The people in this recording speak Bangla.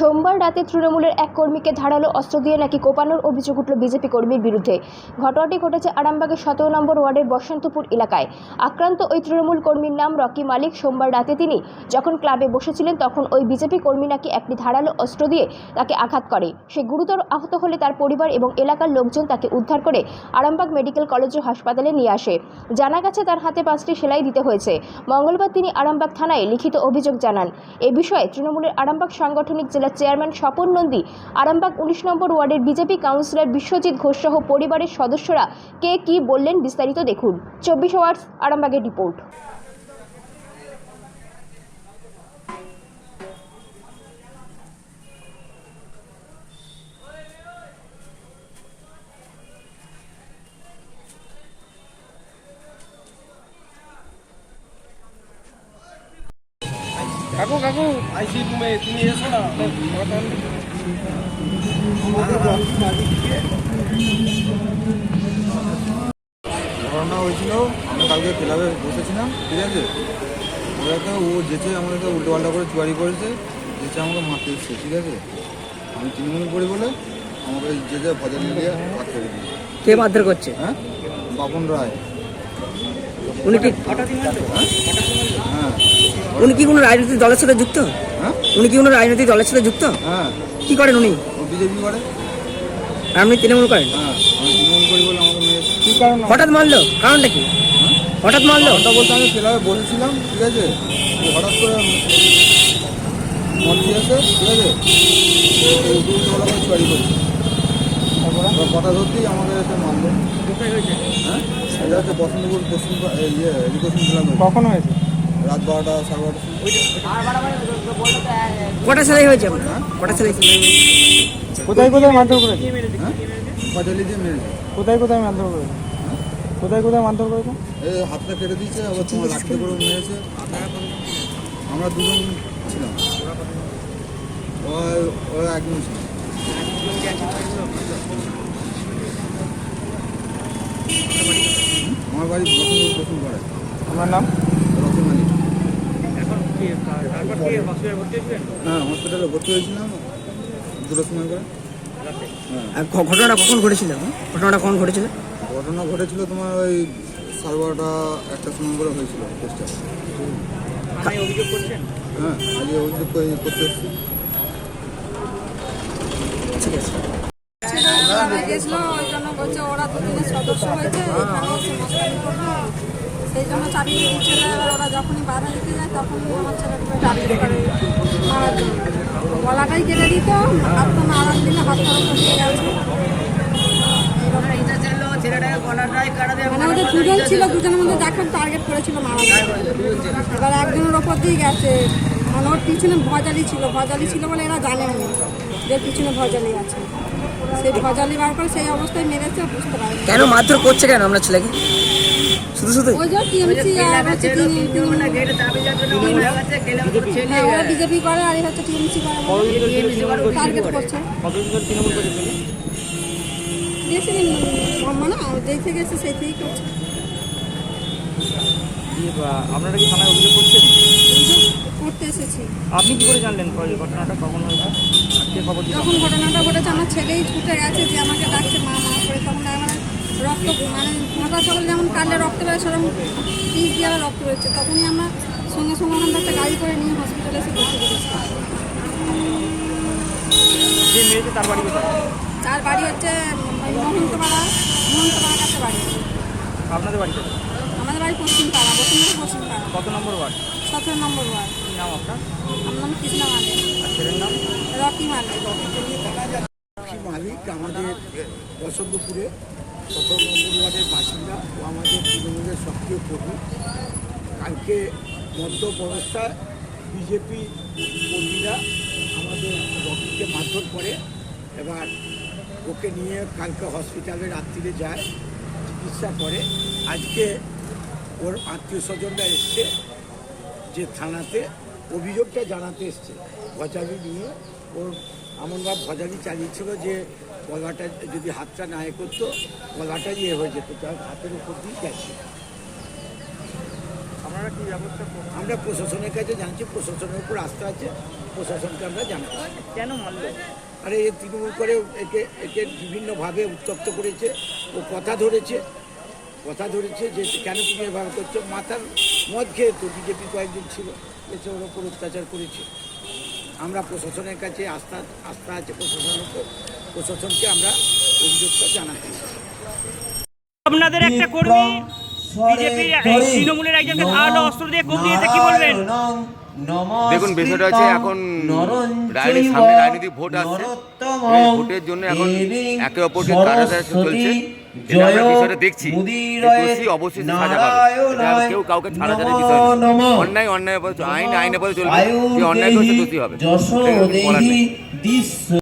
সোমবার রাতে তৃণমূলের এক কর্মীকে ধারালো অস্ত্র দিয়ে নাকি কোপানোর অভিযোগ উঠল বিজেপি কর্মীর বিরুদ্ধে। ঘটনাটি ঘটেছে আরামবাগের সতেরো নম্বর ওয়ার্ডের বসন্তপুর এলাকায়। আক্রান্ত ওই তৃণমূল কর্মীর নাম রকি মালিক। সোমবার রাতে তিনি যখন ক্লাবে বসেছিলেন, তখন ওই বিজেপি কর্মী নাকি একটি ধারালো অস্ত্র দিয়ে তাকে আঘাত করে। সে গুরুতর আহত হলে তার পরিবার এবং এলাকার লোকজন তাকে উদ্ধার করে আরামবাগ মেডিকেল কলেজ ও হাসপাতালে নিয়ে আসে। জানা গেছে, তার হাতে পাঁচটি সেলাই দিতে হয়েছে। মঙ্গলবার তিনি আরামবাগ থানায় লিখিত অভিযোগ জানান। এ বিষয়ে তৃণমূলের আরামবাগ সাংগঠনিক জেলা চেয়ারম্যান স্বপন নন্দী, আরামবাগ উনিশ নম্বর ওয়ার্ডের বিজেপি কাউন্সিলর বিশ্বজিৎ ঘোষসহ পরিবারের সদস্যরা কে কি বললেন বিস্তারিত দেখুন। চব্বিশ আওয়ার্স, আরামবাগের রিপোর্ট। কাকু কাকু। আইসি তুমি তুমি এসো না। ঘটনা হয়েছিল আমরা কালকে ক্লাবে বসেছিলাম ঠিক আছে? ওরাকে ও যেচে আমাদেরকে উল্টো পাল্টা করে চুয়ারি করেছে যেচে আমাকে মারতে এসছে ঠিক আছে? আমি তৃণমূল করি বলে আমাকে যে যে ভজন দিয়ে হাত করে দিয়েছে। কে মারধর করছে? হ্যাঁ? বাপন রায়। উনি কি হ্যাঁ। উনি কি কোনো রাজনৈতিক দলের সাথে যুক্ত? হ্যাঁ? উনি কি কোনো রাজনৈতিক দলের সাথে যুক্ত? হ্যাঁ। কি করেন উনি? ও বিজেপি করে? আপনি তৃণমূল করেন? হ্যাঁ হঠাৎ মারলো কারণটা কি? হঠাৎ মারলো? বলতে আমি ক্লাবে বসেছিলাম ঠিক আছে? হঠাৎ করে মন্ত্রী আছে ঠিক আছে? করছে। কথা ধরতেই আমাকে এসে মারলো। হ্যাঁ? এটা হচ্ছে বসন্তপুর পশ্চিম ইয়ে এডুকেশন কখন হয়েছে? রাত বারোটা সাড়ে সময়। কটা সেলাই হয়েছে আপনার কটা সেলাই কোথায় কোথায় মারধর করেছে? হ্যাঁ? পাঁচালি দিয়ে মেরেছে কোথায় কোথায় মারধর করেছে? কোথায় কোথায় মারধর করেছে? হাতটা কেটে দিয়েছে আবার তোমার লাঠিতে করে মেরেছে। আমরা দুজন ছিলাম। ওই একজন ছিল। আমার বাড়ি বসন্তপুর পশ্চিম পাড়ায় আমার নাম? হ্যাঁ হসপিটালে ভর্তি হয়েছিলাম দুটোর সময় করে হ্যাঁ। আর ঘটনাটা কখন ঘটেছিল? ঘটনাটা কখন ঘটেছিল? ঘটনা ঘটেছিল তোমার ওই সাড়ে বারোটা একটা সময় করে হয়েছিল কেসটা। হ্যাঁ আজকে অভিযোগ করে- করতে ঠিক আছে। ছেলেরা ওই জন্য বলছে ওরা দুদিনের সদস্য হয়েছে সেই জন্য চাবি এবার ওরা যখনই বাধা দিতে যায় তখনই আমার ছেলেটাকে টার্গেট করে মারার জন্য। গলাটাই কেটে দিত হাত তো মারার দিলে হাত খরচ দিয়ে গেছে মানে দুজন ছিল দুজনের মধ্যে টার্গেট করেছিল এবার একজনের ওপর দিয়ে গেছে। মানে ওর পিছনে ভজালি ছিল ভজালি ছিল বলে এরা জানেনি যে পিছনে ভজালি আছে। সেই ভজালি বার করে সেই অবস্থায় মেরেছে বুঝতে পারে কেন মারধর করছে কেন আমরা ছেলেকে? শুধু শুধু? ওই যে টিএমসি আর হচ্ছে হ্যাঁ ওরা বিজেপি করে আর হচ্ছে টিএমসি করে। টার্গেট করছে? বেশি মানে যেই থেকে এসে সেই থেকেই করছে। আপনারা কি থানায় অভিযোগ করছেন? অভিযোগ করতে এসেছি। আপনি কি করে জানলেন ঘটনাটা? কখন হয়েছে? কে খবর যখন ঘটনাটা ঘটেছে আমার ছেলেই ছুটে গেছে যে আমাকে ডাকছে মা মা করে তখন আমার রক্ত মানে মাথা সকালে যেমন কাটলে রক্ত বেরোয় সেরকম পিস দিয়ে আবার রক্ত বেরোচ্ছে। তখনই আমরা সঙ্গে সঙ্গে ওখান থেকে একটা গাড়ি করে নিয়ে হসপিটালে এসে ভর্তি করেছি যে মেরেছে তার বাড়ি কোথায়? তার বাড়ি হচ্ছে মহন্তপাড়া মহন্তপাড়ার কাছে বাড়ি। আপনাদের বাড়িতে? আমাদের বাড়ি পশ্চিম পাড়া বসুন্ধরা পশ্চিম কত নম্বর ওয়ার্ড? সতেরো নম্বর ওয়ার্ড। নাম আপনার? আমার নাম কৃষ্ণা মালিক। আর ছেলের নাম? রকি মালিক। মালিক আমাদের বসন্তপুরে সতেরো নম্বর ওয়ার্ডের বাসিন্দা ও আমাদের তৃণমূলের সক্রিয় কর্মী। কালকে মধ্যপ্রদেশায় বিজেপি কর্মীরা আমাদের রকিকে মারধর করে এবার ওকে নিয়ে কালকে হসপিটালে রাত্রিরে যায় চিকিৎসা করে। আজকে ওর আত্মীয় স্বজনরা এসছে যে থানাতে অভিযোগটা জানাতে এসছে। ভজালি নিয়ে ওর এমনভাব ভজালি চালিয়েছিল যে গলাটা যদি হাতটা না এ করতো গলাটা ইয়ে হয়ে যেত তার হাতের উপর দিয়ে গেছে। আপনারা কি ব্যবস্থা আমরা প্রশাসনের কাছে জানছি প্রশাসনের উপর আস্থা আছে প্রশাসনকে আমরা জানাচ্ছি। কেন আরে এ তৃণমূল করে একে একে বিভিন্নভাবে উত্তপ্ত করেছে ও কথা ধরেছে কথা ধরেছে যে কেন তুমি এভাবে করছ? মাথার মদ খেয়ে তো বিজেপি কয়েকজন ছিল এসে ওর ওপর অত্যাচার করেছে। আমরা প্রশাসনের কাছে আস্থা আস্থা আছে প্রশাসনের উপর প্রশাসনকে আমরা অভিযোগটা জানাতে আপনাদের একটা কর্মী বিজেপির তৃণমূলের একজনকে ধারালো অস্ত্র দিয়ে কোপ দিয়েছে কি বলবেন? দেখুন বিষয়টা হচ্ছে এখন রাজনীতি সামনে রাজনৈতিক ভোট আসছে। ভোটের জন্য এখন একে অপরকে কারাগারে চলছে কেউ কাউকে ছাড়া ছাড়ার বিষয় অন্যায় অন্যায় আইন আইনের পথে চলবে। যে অন্যায় করছে দোষী হবে।